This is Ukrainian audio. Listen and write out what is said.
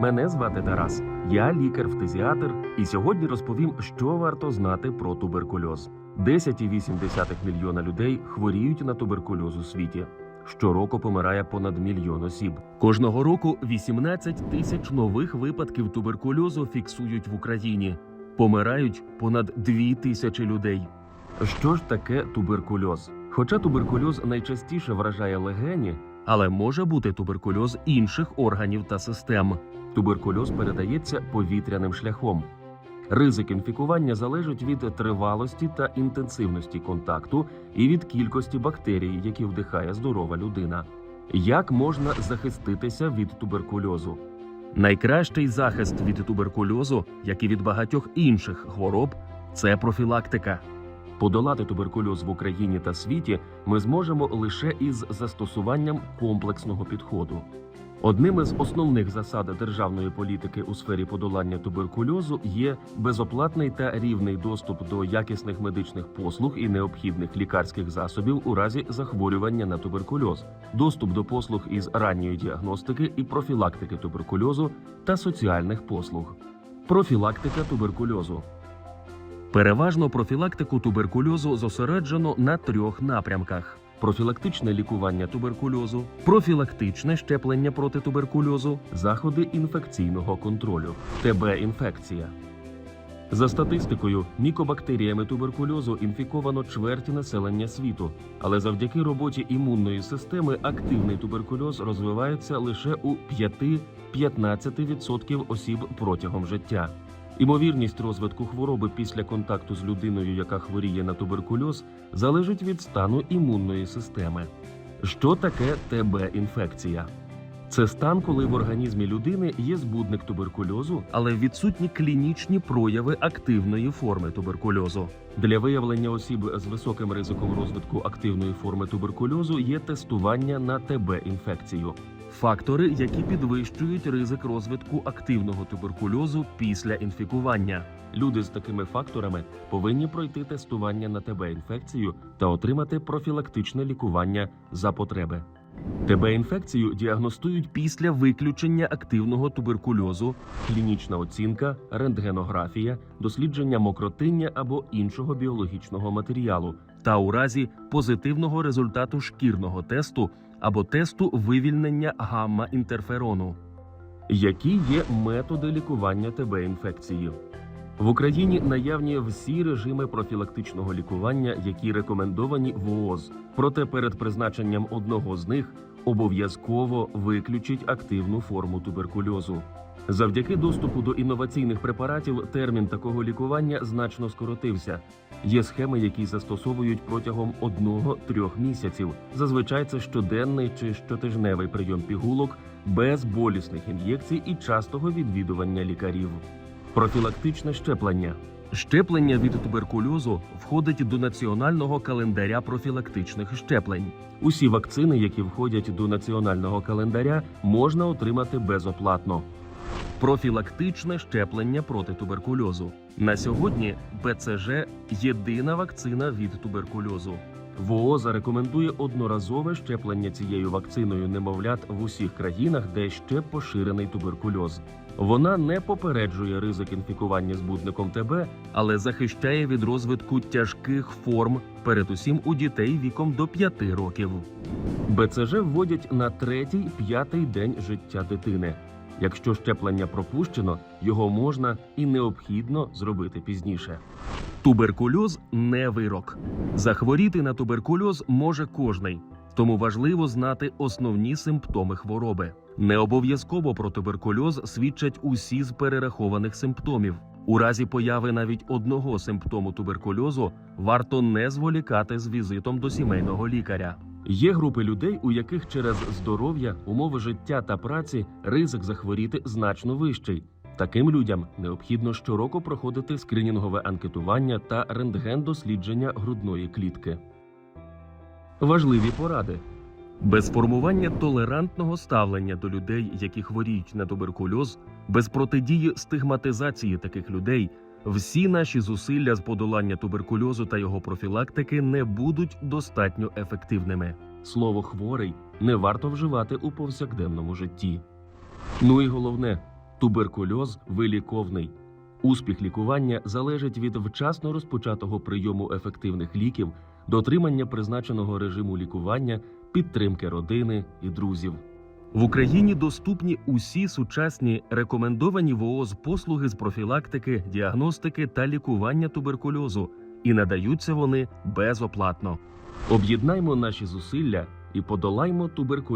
Мене звати Тарас. Я лікар-фтизіатр, і сьогодні розповім, що варто знати про туберкульоз. 10,8 мільйона людей хворіють на туберкульоз у світі. Щороку помирає понад мільйон осіб. Кожного року 18 тисяч нових випадків туберкульозу фіксують в Україні. Помирають понад 2 тисячі людей. Що ж таке туберкульоз? Хоча туберкульоз найчастіше вражає легені, але може бути туберкульоз інших органів та систем. Туберкульоз передається повітряним шляхом. Ризик інфікування залежить від тривалості та інтенсивності контакту і від кількості бактерій, які вдихає здорова людина. Як можна захиститися від туберкульозу? Найкращий захист від туберкульозу, як і від багатьох інших хвороб, це профілактика. Подолати туберкульоз в Україні та світі ми зможемо лише із застосуванням комплексного підходу. Одним із основних засад державної політики у сфері подолання туберкульозу є безоплатний та рівний доступ до якісних медичних послуг і необхідних лікарських засобів у разі захворювання на туберкульоз, доступ до послуг із ранньої діагностики і профілактики туберкульозу та соціальних послуг. Профілактика туберкульозу. Переважно профілактику туберкульозу зосереджено на трьох напрямках: профілактичне лікування туберкульозу, профілактичне щеплення проти туберкульозу, заходи інфекційного контролю, ТБ-інфекція. За статистикою, мікобактеріями туберкульозу інфіковано чверть населення світу, але завдяки роботі імунної системи активний туберкульоз розвивається лише у 5-15% осіб протягом життя. Імовірність розвитку хвороби після контакту з людиною, яка хворіє на туберкульоз, залежить від стану імунної системи. Що таке ТБ-інфекція? Це стан, коли в організмі людини є збудник туберкульозу, але відсутні клінічні прояви активної форми туберкульозу. Для виявлення осіб з високим ризиком розвитку активної форми туберкульозу є тестування на ТБ-інфекцію. Фактори, які підвищують ризик розвитку активного туберкульозу після інфікування. Люди з такими факторами повинні пройти тестування на ТБ-інфекцію та отримати профілактичне лікування за потреби. ТБ-інфекцію діагностують після виключення активного туберкульозу, клінічна оцінка, рентгенографія, дослідження мокротиння або іншого біологічного матеріалу, та у разі позитивного результату шкірного тесту або тесту вивільнення гамма-інтерферону. Які є методи лікування ТБ-інфекції? В Україні наявні всі режими профілактичного лікування, які рекомендовані ВООЗ. Проте перед призначенням одного з них обов'язково виключить активну форму туберкульозу. Завдяки доступу до інноваційних препаратів термін такого лікування значно скоротився. Є схеми, які застосовують протягом 1-3 місяців. Зазвичай це щоденний чи щотижневий прийом пігулок без болісних ін'єкцій і частого відвідування лікарів. Профілактичне щеплення. Щеплення від туберкульозу входить до національного календаря профілактичних щеплень. Усі вакцини, які входять до національного календаря, можна отримати безоплатно. Профілактичне щеплення проти туберкульозу. На сьогодні БЦЖ єдина вакцина від туберкульозу. ВООЗ рекомендує одноразове щеплення цією вакциною немовлят в усіх країнах, де ще поширений туберкульоз. Вона не попереджує ризик інфікування збудником ТБ, але захищає від розвитку тяжких форм, передусім у дітей віком до 5 років. БЦЖ вводять на третій-п'ятий день життя дитини. Якщо щеплення пропущено, його можна і необхідно зробити пізніше. Туберкульоз не вирок. Захворіти на туберкульоз може кожний, тому важливо знати основні симптоми хвороби. Не обов'язково про туберкульоз свідчать усі з перерахованих симптомів. У разі появи навіть одного симптому туберкульозу варто не зволікати з візитом до сімейного лікаря. Є групи людей, у яких через здоров'я, умови життя та праці ризик захворіти значно вищий. Таким людям необхідно щороку проходити скринінгове анкетування та рентген-дослідження грудної клітки. Важливі поради. Без формування толерантного ставлення до людей, які хворіють на туберкульоз, без протидії стигматизації таких людей, всі наші зусилля з подолання туберкульозу та його профілактики не будуть достатньо ефективними. Слово хворий не варто вживати у повсякденному житті. Ну і головне, Туберкульоз виліковний. Успіх лікування залежить від вчасно розпочатого прийому ефективних ліків, дотримання призначеного режиму лікування, підтримки родини і друзів. В Україні доступні усі сучасні рекомендовані ВООЗ послуги з профілактики, діагностики та лікування туберкульозу, і надаються вони безоплатно. Об'єднаймо наші зусилля і подолаймо туберкульоз.